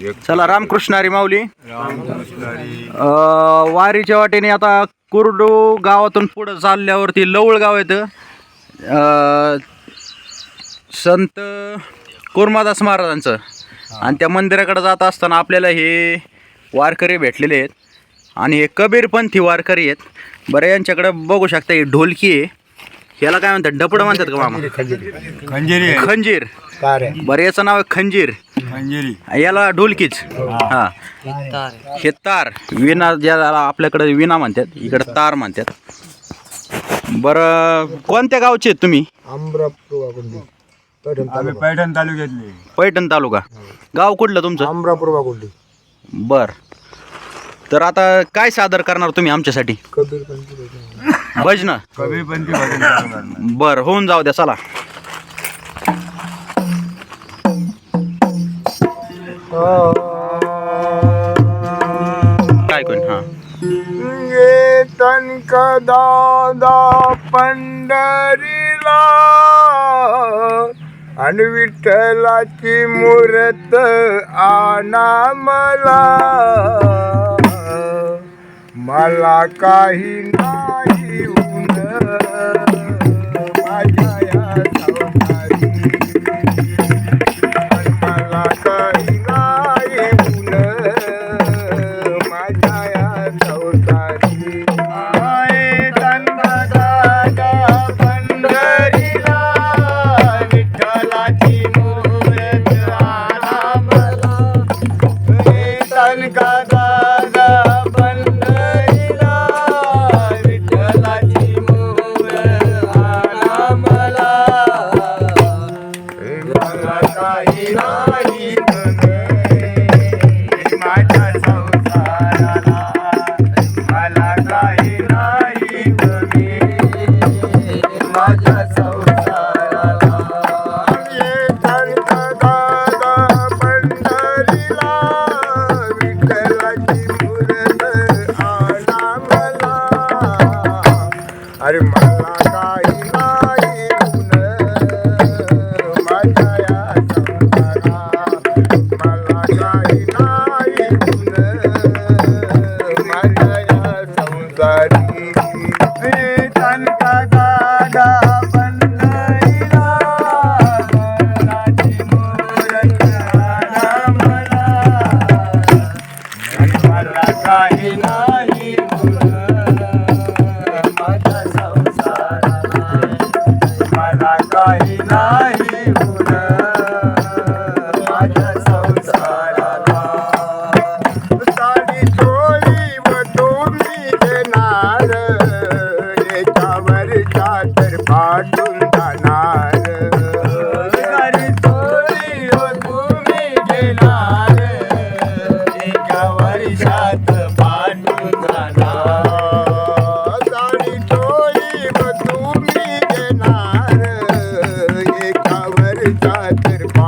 चला रामकृष्ण हरी माऊली. अ, वारीच्या वाटेने आता कुर्डू गावातून पुढं चालल्यावरती लवळ गाव येतं अ, संत कुर्मादास महाराजांचं. आणि त्या मंदिराकडे जात असताना आपल्याला हे वारकरी भेटलेले आहेत. आणि हे कबीरपंथी वारकरी आहेत. बरं यांच्याकडं बघू शकता ही ढोलकी आहे. ह्याला काय म्हणतात? डपडं म्हणतात का मामा? खंजेरी. खंजीर. बरं याचं नाव आहे खंजीर. याला ढोलकीच. हा. हे. तार. विना ज्याला आपल्याकडे विना म्हणतात इकडे तार म्हणतात. बरं कोणत्या गावचे आहेत तुम्ही? पैठण आम्ही पैठण तालुक्यातले. पैठण तालुका. गाव कुठलं तुमचं? अमरापूर वाकुंडी बर. तर आता काय सादर करणार तुम्ही आमच्यासाठी? कबीर पंची भजन. कबीरपंथी भजन करणार. बर होऊन जाऊ द्या चला. काय कोण? हा. ये तनक दादा पंढरीला आणि विठ्ठलाची मूर्त आना मला मला काही नाही. मला मला काही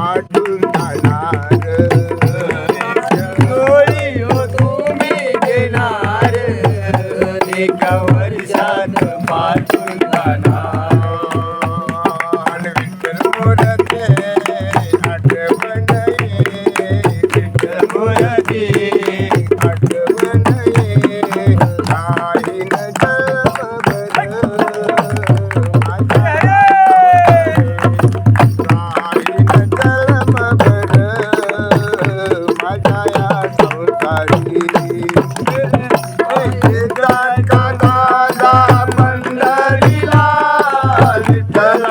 பாட்டு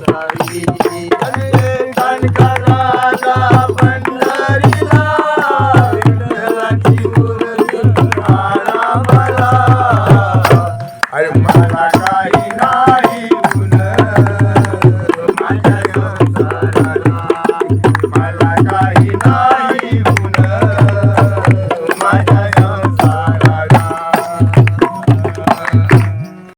Lord.